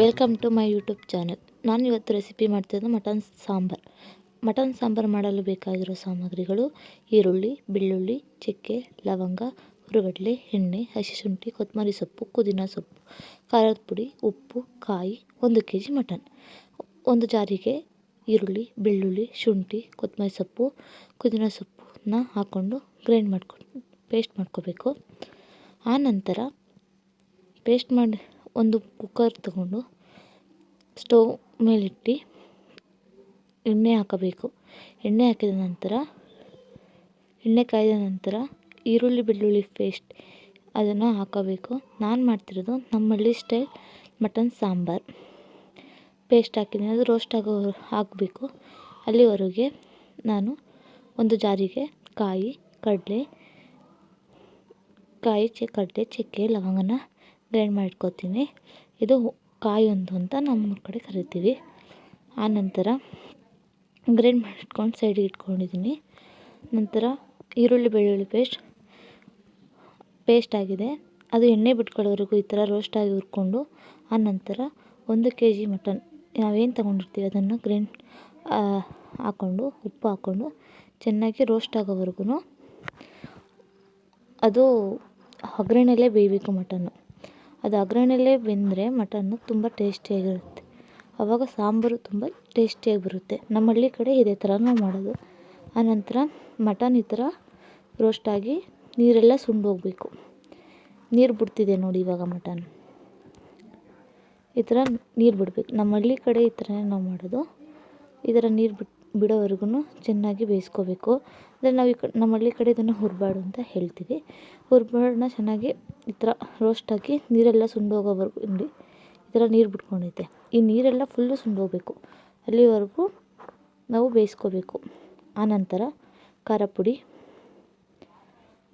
Welcome to my YouTube channel ನಾನು ಇವತ್ತು recipe ಮಾಡ್ತಿರೋದು ಮಟನ್ ಸಾಂಬಾರ್. ಮಟನ್ ಸಾಂಬಾರ್ ಮಾಡಲು ಬೇಕಾಗಿರೋ ಸಾಮಗ್ರಿಗಳು ಈರುಳ್ಳಿ, ಬೆಳ್ಳುಳ್ಳಿ, ಚಕ್ಕೆ, ಲವಂಗ, ಹುರುಗಡಲೆ, ಎಣ್ಣೆ, ಹಸಿ ಶುಂಠಿ, ಕೊತ್ತಂಬರಿ ಸೊಪ್ಪು, ಪುದೀನ ಸೊಪ್ಪು, ಖಾರದ ಪುಡಿ, ಉಪ್ಪು, ಕಾಯಿ, ಒಂದು ಕೆ ಜಿ ಮಟನ್ ಒಂದು ಜಾರಿಗೆ ಈರುಳ್ಳಿ, ಬೆಳ್ಳುಳ್ಳಿ, ಶುಂಠಿ, ಕೊತ್ತಂಬರಿ ಸೊಪ್ಪು ಕುದಿನ ಸೊಪ್ಪನ್ನ ಹಾಕ್ಕೊಂಡು ಗ್ರೈಂಡ್ ಮಾಡ್ಕೊಂಡು ಪೇಸ್ಟ್ ಮಾಡ್ಕೋಬೇಕು. ಆನಂತರ ನಂತರ ಪೇಸ್ಟ್ ಮಾಡಿ ಒಂದು ಕುಕ್ಕರ್ ತಗೊಂಡು ಸ್ಟವ್ ಮೇಲಿಟ್ಟು ಎಣ್ಣೆ ಹಾಕಬೇಕು. ಎಣ್ಣೆ ಹಾಕಿದ ನಂತರ, ಎಣ್ಣೆ ಕಾಯ್ದ ನಂತರ ಈರುಳ್ಳಿ, ಬೆಳ್ಳುಳ್ಳಿ ಪೇಸ್ಟ್ ಅದನ್ನು ಹಾಕಬೇಕು. ನಾನು ಮಾಡ್ತಿರೋದು ನಮ್ಮ ಹಳ್ಳಿ ಸ್ಟೈಲ್ ಮಟನ್ ಸಾಂಬಾರ್. ಪೇಸ್ಟ್ ಹಾಕಿದ್ದೀನಿ ಅದು ರೋಸ್ಟ್ ಆಗೋ ಹಾಕಬೇಕು. ಅಲ್ಲಿವರೆಗೆ ನಾನು ಒಂದು ಜಾರಿಗೆ ಕಾಯಿ, ಕಡಲೆ, ಕಾಯಿ, ಚೆ, ಕಡಲೆ, ಚಕ್ಕೆ, ಲವಂಗನ ಗ್ರೈಂಡ್ ಮಾಡ್ಕೊತೀನಿ. ಇದು ಕಾಯಿ ಒಂದು ಅಂತ ನಮ್ಮ ಕಡೆ ಕರಿತೀವಿ. ಆನಂತರ ಗ್ರೈಂಡ್ ಮಾಡಿಟ್ಕೊಂಡು ಸೈಡಿಗೆ ಇಟ್ಕೊಂಡಿದ್ದೀನಿ ನಂತರ ಈರುಳ್ಳಿ ಬೆಳ್ಳುಳ್ಳಿ ಪೇಸ್ಟ್ ಪೇಸ್ಟ್ ಆಗಿದೆ. ಅದು ಎಣ್ಣೆ ಬಿಟ್ಕೊಳ್ಳೋವರೆಗೂ ಈ ಥರ ರೋಸ್ಟಾಗಿ ಹುರ್ಕೊಂಡು ಆನಂತರ ಒಂದು ಕೆ ಜಿ ಮಟನ್ ನಾವೇನು ತೊಗೊಂಡಿರ್ತೀವಿ ಅದನ್ನು ಗ್ರೈಂಡ್ ಹಾಕ್ಕೊಂಡು ಉಪ್ಪು ಹಾಕ್ಕೊಂಡು ಚೆನ್ನಾಗಿ ರೋಸ್ಟ್ ಆಗೋವರೆಗೂ ಅದು ಒಗ್ಗರಣೆಲೇ ಬೇಯಬೇಕು ಮಟನ್ನು ಅದು ಒಗ್ಗರಣೆಲೇ ಬೆಂದರೆ ಮಟನ್ನು ತುಂಬ ಟೇಸ್ಟಿಯಾಗಿರುತ್ತೆ. ಆವಾಗ ಸಾಂಬಾರು ತುಂಬ ಟೇಸ್ಟಿಯಾಗಿ ಬರುತ್ತೆ ನಮ್ಮ ಹಳ್ಳಿ ಕಡೆ ಇದೇ ಥರ ನಾವು ಮಾಡೋದು. ಆನಂತರ ಮಟನ್ ಈ ಥರ ರೋಸ್ಟಾಗಿ ನೀರೆಲ್ಲ ಸುಂಡೋಗಬೇಕು ನೀರು ಬಿಡ್ತಿದೆ ನೋಡಿ ಇವಾಗ ಮಟನ್. ಈ ಥರ ನೀರು ಬಿಡಬೇಕು. ನಮ್ಮ ಹಳ್ಳಿ ಕಡೆ ಈ ಥರನೇ ನಾವು ಮಾಡೋದು. ಈ ಥರ ನೀರು ಬಿಟ್ಟು ಬಿಡೋವರೆಗೂ ಚೆನ್ನಾಗಿ ಬೇಯಿಸ್ಕೋಬೇಕು. ಅಂದರೆ ನಾವು ಈ ಕಡೆ ನಮ್ಮ ಹಳ್ಳಿ ಕಡೆ ಇದನ್ನು ಹುರ್ಬಾಡು ಅಂತ ಹೇಳ್ತೀವಿ. ಹುರ್ಬಾಡನ್ನ ಚೆನ್ನಾಗಿ ಈ ಥರ ರೋಸ್ಟಾಗಿ ನೀರೆಲ್ಲ ಸುಂಡೋಗೋವರೆಗೂ ಇಲ್ಲಿ ಈ ಥರ ನೀರು ಬಿಟ್ಕೊಂಡೈತೆ ಈ ನೀರೆಲ್ಲ ಫುಲ್ಲು ಸುಂಡೋಗಬೇಕು. ಅಲ್ಲಿವರೆಗೂ ನಾವು ಬೇಯಿಸ್ಕೋಬೇಕು. ಆನಂತರ ಖಾರ ಪುಡಿ.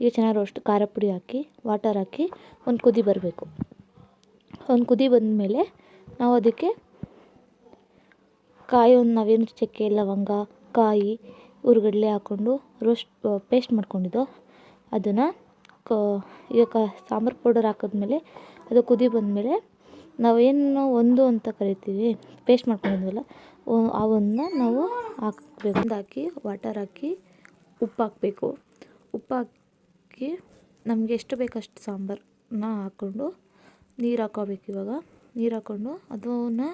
ಈಗ ಚೆನ್ನಾಗಿ ರೋಸ್ಟ್ ಖಾರ ಪುಡಿ ಹಾಕಿ ವಾಟರ್ ಹಾಕಿ ಒಂದು ಕುದಿ ಬರಬೇಕು. ಒಂದು ಕುದಿ ಬಂದಮೇಲೆ ನಾವು ಅದಕ್ಕೆ ಕಾಯಿ ಒಂದು ನಾವೇನು ಚಕ್ಕೆ ಲವಂಗ, ಕಾಯಿ ಹುರ್ಗಡ್ಲೆ ಹಾಕ್ಕೊಂಡು ರೋಸ್ಟ್ ಪೇಸ್ಟ್ ಮಾಡ್ಕೊಂಡಿದ್ದೋ. ಅದನ್ನು ಕ ಈಗ ಸಾಂಬಾರು ಪೌಡರ್ ಹಾಕಿದ್ಮೇಲೆ ಅದು ಕುದಿ ಬಂದಮೇಲೆ ನಾವೇನು ಒಂದು ಅಂತ ಕರಿತೀವಿ ಪೇಸ್ಟ್ ಮಾಡ್ಕೊಂಡಿದ್ವಲ್ಲ ಒಂದನ್ನ ನಾವು ಹಾಕ್ಬೇಕು. ಹಾಕಿ ವಾಟರ್ ಹಾಕಿ, ಉಪ್ಪು ಹಾಕಬೇಕು. ಉಪ್ಪು ಹಾಕಿ ನಮಗೆ ಎಷ್ಟು ಬೇಕು ಅಷ್ಟು ಸಾಂಬಾರನ್ನ ಹಾಕ್ಕೊಂಡು ನೀರು ಹಾಕೋಬೇಕು ಇವಾಗ. ನೀರು ಹಾಕ್ಕೊಂಡು ಅದನ್ನು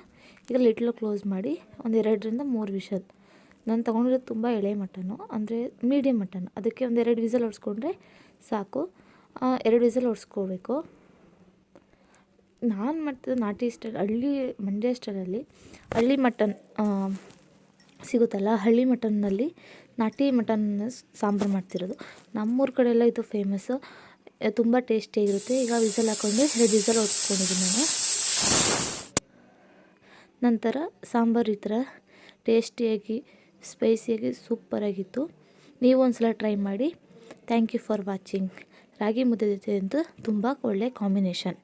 ಈಗ ಲಿಟ್ಲು ಕ್ಲೋಸ್ ಮಾಡಿ ಒಂದು ಎರಡರಿಂದ ಮೂರು ವಿಷಲ್. ನಾನು ತೊಗೊಂಡಿರೋದು ತುಂಬ ಎಳೆ ಮಟನು ಅಂದರೆ ಮೀಡಿಯಮ್ ಮಟನ್ ಅದಕ್ಕೆ ಒಂದು ಎರಡು ವಿಸಲ್ ಹೊಡ್ಸ್ಕೊಂಡ್ರೆ ಸಾಕು. ಎರಡು ವಿಸಲ್ ಹೊಡ್ಸ್ಕೋಬೇಕು. ನಾನು ಮಾಡ್ತಿದ್ದು ನಾಟಿ ಸ್ಟೈಲ್, ಹಳ್ಳಿ, ಮಂಡ್ಯ ಸ್ಟೈಲಲ್ಲಿ ಹಳ್ಳಿ ಮಟನ್ ಸಿಗುತ್ತಲ್ಲ, ಹಳ್ಳಿ ಮಟನ್ನಲ್ಲಿ ನಾಟಿ ಮಟನ್ ಸಾಂಬಾರು ಮಾಡ್ತಿರೋದು. ನಮ್ಮೂರ ಕಡೆ ಎಲ್ಲ ಇದು ಫೇಮಸ್ಸು ತುಂಬ ಟೇಸ್ಟಿಯಾಗಿರುತ್ತೆ ಈಗ ವಿಸಲ್ ಹಾಕ್ಕೊಂಡು ಎರಡು ವಿಸಲ್ ಹೊಡ್ಸ್ಕೊಂಡಿದ್ದೀನಿ ನಾನು. ನಂತರ ಸಾಂಬಾರು ಈ ಥರ ಟೇಸ್ಟಿಯಾಗಿ, ಸ್ಪೈಸಿಯಾಗಿ, ಸೂಪರಾಗಿತ್ತು. ನೀವು ಒಂದು ಸಲ ಟ್ರೈ ಮಾಡಿ. Thank you for watching. Ragi mudde ಜೊತೆ ಅಂತೂ ತುಂಬ ಒಳ್ಳೆಯ ಕಾಂಬಿನೇಷನ್.